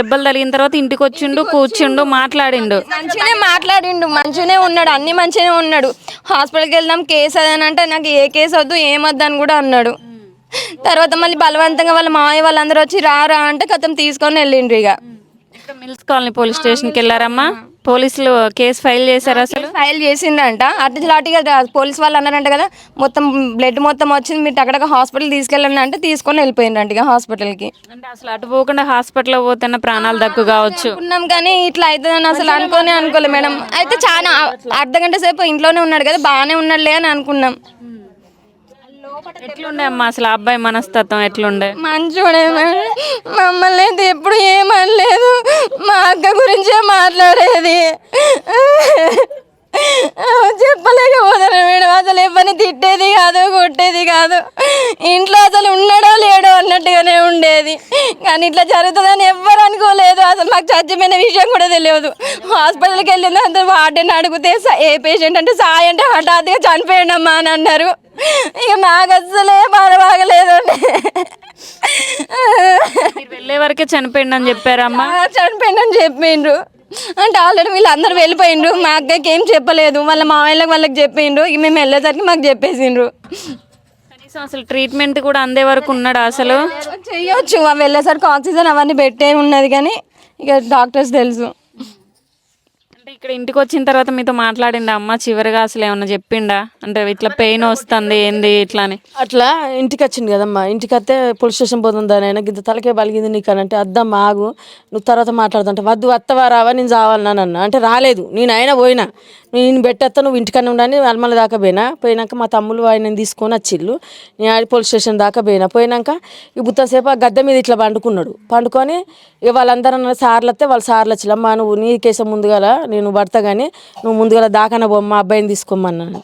దెబ్బలు తగిలిన తర్వాత ఇంటికి వచ్చిండు కూర్చుండు మాట్లాడిండు. మంచిగానే మాట్లాడిండు మంచిగానే ఉన్నాడు అన్ని మంచిగానే ఉన్నాడు. హాస్పిటల్కి వెళ్దాం కేసు అదని అంటే నాకు ఏ కేసు వద్దు ఏమొద్దు అని కూడా అన్నాడు. తర్వాత మళ్ళీ బలవంతంగా వాళ్ళ మామయ్య వాళ్ళందరూ వచ్చి రారా అంటే కథం తీసుకొని వెళ్ళిండ్రు ఇక. మిల్స్ కాలనీ పోలీస్ స్టేషన్కి వెళ్ళారమ్మా. పోలీసులు కేసు ఫైల్ చేశారు అసలు? ఫైల్ చేసిండంట అటు లాటిగా పోలీస్ వాళ్ళు అన్నారంట కదా మొత్తం బ్లడ్ మొత్తం వచ్చింది మీరు అక్కడ హాస్పిటల్ తీసుకెళ్ళండి అంటే తీసుకొని వెళ్ళిపోయిండ్రంట ఇక హాస్పిటల్కి అంటే అసలు అటు పోకుండా హాస్పిటల్లో పోతున్న ప్రాణాలు దక్కు కావచ్చు. అనుకున్నాం కానీ ఇట్లా అవుతుందని అసలు అనుకోనే అనుకోలేదు మేడం. అయితే చాలా అర్ధ గంట సేపు ఇంట్లోనే ఉన్నాడు కదా బాగానే ఉన్నాడులే అని అనుకున్నాం. ఎట్లుండే అమ్మా? అసలు అబ్బాయి మనస్తత్వం ఎట్లుండే? మంచోడే మేడం మమ్మల్ని అయితే ఎప్పుడు ఏమనలేదు. మా అక్క గురించే మాట్లాడేది. చెప్పలేకపోతాను మేడం అసలు ఎవరిని తిట్టేది కాదు కొట్టేది కాదు. ఇంట్లో అసలు ఉన్నాడో లేడో అన్నట్టుగానే ఉండేది. కానీ ఇట్లా జరుగుతుందని ఎవ్వరు అనుకోలేదు. అసలు మాకు చచ్చిపోయిన విషయం కూడా తెలియదు. హాస్పిటల్కి వెళ్ళింది అంత వార్డెన్ అడిగితే ఏ పేషెంట్ అంటే సాయి అంటే హఠాత్తుగా చనిపోయాడమ్మా అని అన్నారు. ఇక నాకు అసలే బాధ బాగలేదండి మీరు వెళ్ళే వరకే చనిపోయిండని చెప్పారమ్మా. ఆ, చనిపోయిందని చెప్పిండ్రు అంటే ఆల్రెడీ వీళ్ళందరూ వెళ్ళిపోయిండ్రు. మా అక్కకి ఏం చెప్పలేదు. వాళ్ళ మామయ్యలకు వాళ్ళకి చెప్పిండ్రు ఇక మేము వెళ్ళేసరికి మాకు చెప్పేసిండ్రు. కనీసం అసలు ట్రీట్మెంట్ కూడా అందే వరకు ఉన్నాడు అసలు? చెయ్యొచ్చు అవి వెళ్ళేసరికి ఆక్సిజన్ అవన్నీ పెట్టే ఉన్నది కానీ ఇక డాక్టర్స్ తెలుసు. ఇక్కడ ఇంటికి వచ్చిన తర్వాత మీతో మాట్లాడిండా? అమ్మ చివరిగా అసలు ఏమన్నా చెప్పిండా? అంటే ఇట్లా పెయిన్ వస్తుంది ఏంది ఇట్లా అని. అట్లా ఇంటికి వచ్చింది కదమ్మా. ఇంటికి వస్తే పోలీస్ స్టేషన్ పోతుందా ఆయన ఇంత తలకే బలిగింది నీకు అని అంటే అద్దమ్మా ఆగు నువ్వు తర్వాత మాట్లాడుతుంటే వద్దు వత్తవా రావా నేను చావాలన్నా అన్న అంటే రాలేదు. నేను అయినా పోయినా. నేను పెట్టేస్తా నువ్వు ఇంటికన్నా ఉండని అల్మల దాకా పోయినా. పోయినాక మా తమ్ముళ్ళు ఆయన తీసుకొని వచ్చిళ్ళు. నేను ఆడి పోలీస్ స్టేషన్ దాకా పోయినా. పోయినాక ఈ బుత్తసేపు ఆ గద్దె మీద ఇట్లా పండుకున్నాడు. పండుకొని ఇక వాళ్ళందరూ సార్లు వస్తే వాళ్ళ సార్లు వచ్చిల్లమ్మా నువ్వు నీ కేసం ముందుగల నేను పడతా కానీ నువ్వు ముందుగల దాకాన పోమ్మా అబ్బాయిని తీసుకోమన్నాను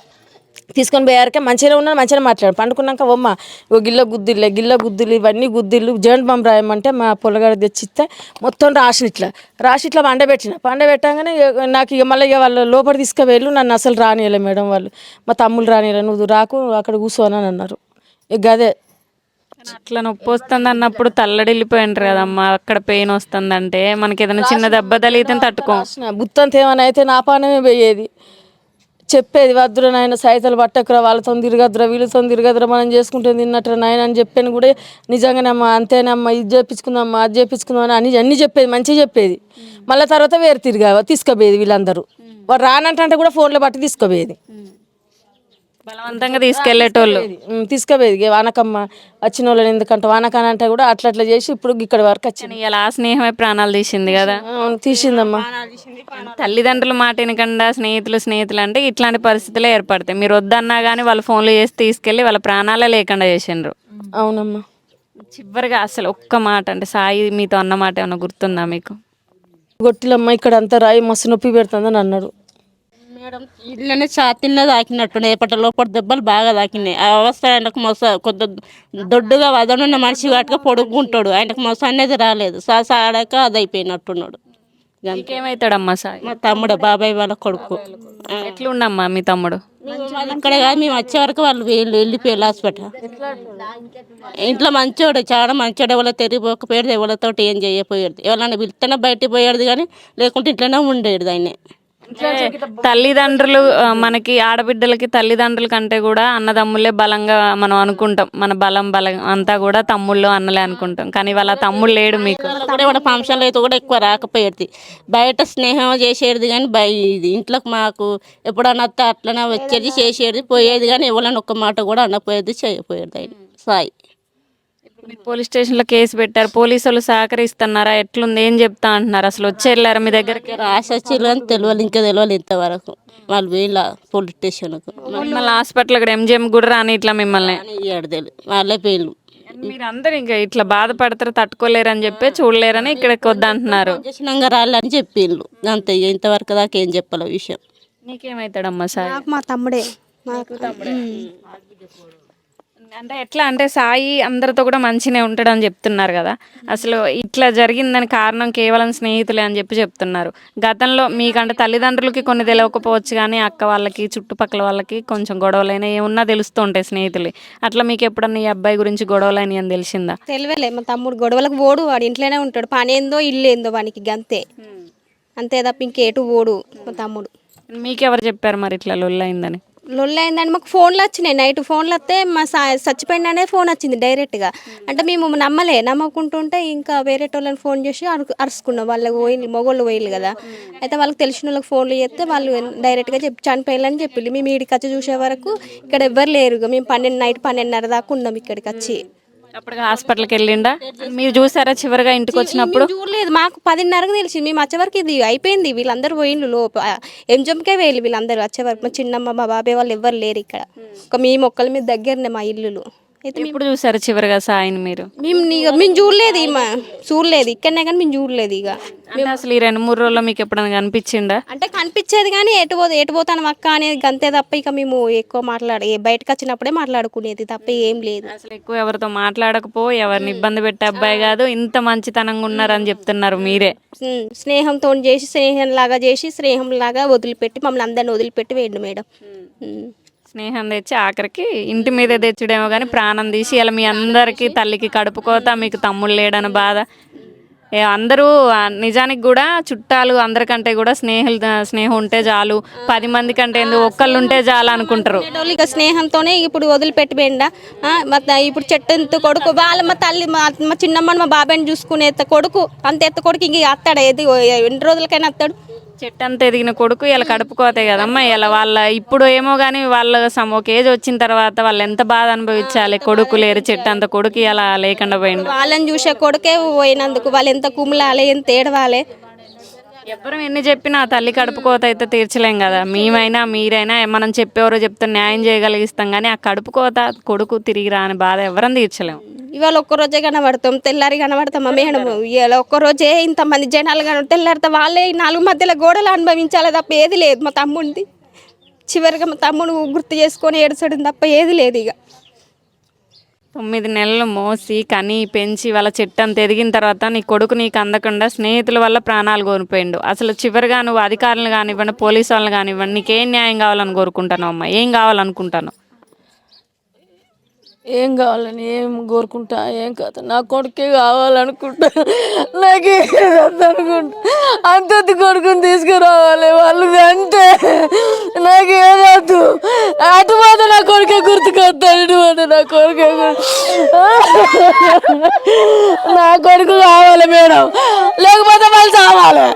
తీసుకొని పోయారకే మంచిగా ఉన్నాను మంచిగా మాట్లాడు పండుకున్నాక ఒమ్మ ఓ గిల్ల గుద్దిల్లే గిల్ల గుద్దిలు ఇవన్నీ గుద్దిళ్ళు జెంట్ బాంబు రాయమంటే మా పొలగాడ తెచ్చిస్తే మొత్తం రాసిన ఇట్లా. రాసి ఇట్లా పండబెట్టిన. పండబెట్టగానే నాకు ఇక మళ్ళీ ఇక వాళ్ళు లోపల తీసుకువెళ్ళు నన్ను అసలు రానియలే మేడం వాళ్ళు. మా తమ్ముళ్ళు రానియలే నువ్వు రాకు అక్కడ కూర్చోని అని అన్నారు. ఇక అదే కానీ అట్లా నొప్పి వస్తుంది అన్నప్పుడు తల్లడిల్లిపోయింటారు కదమ్మా అక్కడ పెయిన్ వస్తుందంటే మనకి ఏదైనా చిన్న దెబ్బ తగిలితే తట్టుకో. బుత్తంత ఏమైనా అయితే నా పానమే పోయేది. చెప్పేది వద్దురా నాయన సైతలు పట్టకురా వాళ్ళతో తిరగద్దురా వీళ్ళతో తిరగద్దురా మనం చేసుకుంటే తిన్నట్టురా నాయన అని చెప్పాను కూడా నిజంగానమ్మా అంతేనమ్మా ఇది చేపించుకుందామా అది చేపించుకుందాం అని అన్ని అన్ని చెప్పేది మంచిగా చెప్పేది. మళ్ళీ తర్వాత వేరు తిరిగా తీసుకుపోయేది వీళ్ళందరూ. వాడు రానంటే కూడా ఫోన్లో బట్టి తీసుకుపోయేది. బలవంతంగా తీసుకెళ్ళేటోళ్ళు తీసుకుపోయేది. వానకమ్మ వచ్చిన వాళ్ళని ఎందుకంటే వానకాన అంటే కూడా అట్లా అట్లా చేసి ఇప్పుడు ఇక్కడి వరకు వచ్చింది. కానీ ఇలా ఆ స్నేహమే ప్రాణాలు తీసింది కదా. అవును, తీసిందమ్మా. తల్లిదండ్రుల మాట వినకుండా స్నేహితులు స్నేహితులు అంటే ఇట్లాంటి పరిస్థితులే ఏర్పడతాయి. మీరు వద్దన్నా కానీ వాళ్ళు ఫోన్లు చేసి తీసుకెళ్ళి వాళ్ళ ప్రాణాలే లేకుండా చేసిండ్రు. అవునమ్మా. చివరిగా అసలు ఒక్క మాట అంటే సాయి మీతో అన్న మాట ఏమైనా గుర్తుందా మీకు? గొట్టిలమ్మ ఇక్కడ అంతా రాయి మస్తు నొప్పి పెడుతుందని అన్నాడు మేడం ఇళ్ళనే ఛాతీలో తాకినట్టు ఎప్పటి లోపల దెబ్బలు బాగా తాకినాయి ఆ అవస్థ ఆయనకు మొస కొద్ది దొడ్డుగా వదనున్న మనిషి కాటుగా పొడుగుంటాడు ఆయనకు మొస అనేది రాలేదు. సాస ఆడాక అది అయిపోయినట్టున్నాడు. ఇంకేమవుతాడమ్మా సాయి? మా తమ్ముడు బాబాయ్ వాళ్ళ కొడుకు. ఎట్లుండమ్మా మీ తమ్ముడు? వాళ్ళు అక్కడ కాదు మేము వచ్చే వరకు వాళ్ళు వెళ్ళి వెళ్ళిపోయారు హాస్పిటల్. ఇంట్లో మంచోడు చాలా మంచోడు. ఎవరో తిరిగిపోకపోయాడు ఎవరితోటి ఏం చేయకపోయాడు. ఎవరైనా పిలిస్తేనే బయటికి పోయాడు కానీ లేకుంటే ఇంట్లోనే ఉండేది ఆయనే. తల్లిదండ్రులు మనకి ఆడబిడ్డలకి తల్లిదండ్రుల కంటే కూడా అన్నదమ్ములే బలంగా మనం అనుకుంటాం. మన బలం బలం అంతా కూడా తమ్ముళ్ళు అన్నలే అనుకుంటాం. కానీ వాళ్ళ తమ్ముడు లేడు మీకు. కూడా ఫంక్షన్లు అయితే కూడా ఎక్కువ రాకపోయేది. బయట స్నేహం చేసేది కానీ బయ ఇది ఇంట్లోకి మాకు ఎప్పుడన్నా వస్తే అట్లనే వచ్చేది చేసేది పోయేది కానీ ఎవరైనా ఒక్క మాట కూడా అనపోయేది చేయపోయేది సాయి. పోలీస్ స్టేషన్లో కేసు పెట్టారు. పోలీసు వాళ్ళు సహకరిస్తున్నారా? ఎట్లుంది? ఏం చెప్తా అంటున్నారు? అసలు వచ్చి వెళ్ళారా మీ దగ్గరికి? రాసి వచ్చారు కానీ తెలియాలి ఇంకా తెలియాలి ఇంతవరకు. వాళ్ళు వీళ్ళ పోలీస్ స్టేషన్కు. మిమ్మల్ని హాస్పిటల్ ఇక్కడ ఎంజిఎం కూడా రాని ఇట్లా మిమ్మల్ని? అని ఇయ్యాడు తెలియదు వాళ్ళే పేర్లు మీరు అందరు ఇంకా ఇట్లా బాధపడతారు? తట్టుకోలేరని చెప్పి చూడలేరని ఇక్కడికి వద్దంటున్నారు చేసినాక రాళ్ళని చెప్పిండ్రు అంతే ఇంతవరకు దాకా ఏం చెప్పాలి విషయం. నీకేమవుతాడమ్మా సార్ నాకు మా తమ్ముడే. మాకు అంటే ఎట్లా అంటే సాయి అందరితో కూడా మంచినే ఉంటాడని చెప్తున్నారు కదా. అసలు ఇట్లా జరిగిందని కారణం కేవలం స్నేహితులే అని చెప్పి చెప్తున్నారు. గతంలో మీకంటే తల్లిదండ్రులకి కొన్ని తెలియకపోవచ్చు కానీ అక్క వాళ్ళకి చుట్టుపక్కల వాళ్ళకి కొంచెం గొడవలైనా ఏమున్నా తెలుస్తూ ఉంటాయి స్నేహితులు. అట్లా మీకు ఎప్పుడన్నా ఈ అబ్బాయి గురించి గొడవలైన అని తెలిసిందా? తెలియలే మా తమ్ముడు గొడవలకు పోడు వాడు ఇంట్లోనే ఉంటాడు. పని ఏందో ఇల్లు ఏందో వానికి గంతే. అంతే తప్ప ఇంకేటు పోడు మా తమ్ముడు. మీకెవరు చెప్పారు మరి ఇట్లా లొల్లైందని లొల్ అయిందని మాకు ఫోన్లు వచ్చినాయి. నైట్ ఫోన్లు వస్తే మా సా చచ్చిపోయింది అనేది ఫోన్ వచ్చింది డైరెక్ట్గా. అంటే మేము నమ్మలే. నమ్మకుంటుంటే ఇంకా వేరే వాళ్ళని ఫోన్ చేసి అరు అరుచుకున్నాం వాళ్ళకి పోయి మొగోళ్ళు పోయిల్లు కదా. అయితే వాళ్ళకి తెలిసిన వాళ్ళకి ఫోన్లు చేస్తే వాళ్ళు డైరెక్ట్గా చెప్పి చనిపోయాలని చెప్పి మేము ఇక్కడికి వచ్చి చూసే వరకు ఇక్కడ ఎవ్వరు లేరు. మేము పన్నెండు నైట్ పన్నెండున్నర దాకా ఉన్నాం ఇక్కడికి వచ్చి. అప్పటికి హాస్పిటల్కి వెళ్ళిండా? మీరు చూసారా చివరిగా ఇంటికి వచ్చినప్పుడు? చూడలేదు. మాకు పదిన్నరకు తెలిసి మేము వచ్చే వరకు ఇది అయిపోయింది. వీళ్ళందరూ పోయిండ్రు లోప. ఎంజంకే వేయాలి వీళ్ళందరూ వచ్చే వరకు. మా చిన్నమ్మ మా బాబాయ్ వాళ్ళు ఎవ్వరు లేరు ఇక్కడ. ఒక మేము ఒక్కరి మీద దగ్గరనే మా ఇల్లులు. అయితే ఎప్పుడు చూసారు చివరిగా సాయిని మీరు? మేము చూడలేదు ఇక చూడలేదు. ఇక్కడనే కానీ మేము చూడలేదు ఇక. అంటే అసలు ఈ రెండు మూడు రోజుల్లో మీకు ఎప్పుడైనా కనిపించిందా? అంటే కనిపించేది కానీ ఎటు పోతే ఎటు పోతాను అక్క అనేది అంతే తప్ప ఇక మేము ఎక్కువ మాట్లాడ బయటకు వచ్చినప్పుడే మాట్లాడుకునేది తప్ప ఏం లేదు. అసలు ఎక్కువ ఎవరితో మాట్లాడకపో ఎవరిని ఇబ్బంది పెట్టే అబ్బాయి కాదు ఇంత మంచితనంగా ఉన్నారని చెప్తున్నారు మీరే. స్నేహంతో చేసి స్నేహం లాగా చేసి స్నేహం లాగా వదిలిపెట్టి మమ్మల్ని అందరిని వదిలిపెట్టి వేయండి మేడం. స్నేహం తెచ్చి ఆఖరికి ఇంటి మీద తెచ్చుడేమో కానీ ప్రాణం తీసి ఇలా మీ అందరికీ తల్లికి కడుపుకోతా మీకు తమ్ముడు లేడని బాధ. అందరూ నిజానికి కూడా చుట్టాలు అందరికంటే కూడా స్నేహితులు స్నేహం ఉంటే చాలు. పది మంది కంటే ఎందుకు ఒక్కళ్ళు ఉంటే చాలు అనుకుంటారు. ఇక స్నేహంతోనే ఇప్పుడు వదిలిపెట్టి పోయిండా. ఇప్పుడు చెట్టు ఎత్తు కొడుకు వాళ్ళ మా తల్లి మా చిన్నమ్మని మా బాబాయ్ని చూసుకునే ఎత్త కొడుకు అంత ఎత్త కొడుకు ఇంక అత్తాడు. ఏది ఎన్ని రోజులకైనా అత్తాడు. చెట్టు అంతా ఎదిగిన కొడుకు ఇలా కడుపుకోతాయి కదమ్మా ఇలా వాళ్ళ ఇప్పుడు ఏమో కానీ వాళ్ళ సమ ఒక ఏజ్ వచ్చిన తర్వాత వాళ్ళు ఎంత బాధ అనుభవించాలి? కొడుకు లేరు చెట్టు అంత కొడుకు ఇలా లేకుండా పోయింది వాళ్ళని చూసే కొడుకే పోయినందుకు వాళ్ళు ఎంత కుమిలాలి ఎంత ఏడవాలి? ఎవ్వరు ఎన్ని చెప్పినా ఆ తల్లి కడుపుకోత అయితే తీర్చలేం కదా. మేమైనా మీరైనా మనం చెప్పేవారో చెప్తే న్యాయం చేయగలిగిస్తాం కానీ ఆ కడుపుకోత కొడుకు తిరిగి రాని బాధ ఎవరం తీర్చలేం. ఇవాళ ఒక్కరోజే కనబడతాం తెల్లారి కనబడతాం మేడం ఇవాళ ఒక్కరోజే ఇంతమంది జనాలు కనబడి తెల్లారితే వాళ్ళే నాలుగు మధ్యలో గోడలు అనుభవించాలి తప్ప ఏది లేదు. మా తమ్ముడిది చివరిగా మా తమ్ముడు గుర్తు చేసుకొని ఏడుచడం తప్ప ఏది లేదు ఇక. తొమ్మిది నెలలు మోసి కని పెంచి వాళ్ళ చెట్టు అంత ఎదిగిన తర్వాత నీ కొడుకు నీకు అందకుండా స్నేహితుల వల్ల ప్రాణాలు కోల్పోయిండు. అసలు చివరిగా నువ్వు అధికారులను కానివ్వండి పోలీసు వాళ్ళని కానివ్వండి నీకేం న్యాయం కావాలని కోరుకుంటాను అమ్మ? ఏం కావాలనుకుంటాను ఏం కావాలని ఏం కోరుకుంటా? ఏం కాదు. నా కొడుకే కావాలనుకుంటా. నాకు అనుకుంటా. అంతది కొడుకుని తీసుకురావాలి వాళ్ళు అంతే నాకు ఏదొద్దు అటు పోతే నా కొడుకే గుర్తు నా కోరిక నా కొడుకు కావాలి మేడం. లేకపోతే వాళ్ళు చావాలి.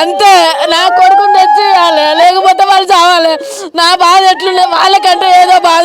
అంతే నా కొడుకుని తెచ్చి ఇవ్వాలి లేకపోతే వాళ్ళు చావాలి. నా బాధ ఎట్లుండే? వాళ్ళకంటే ఏదో బాధ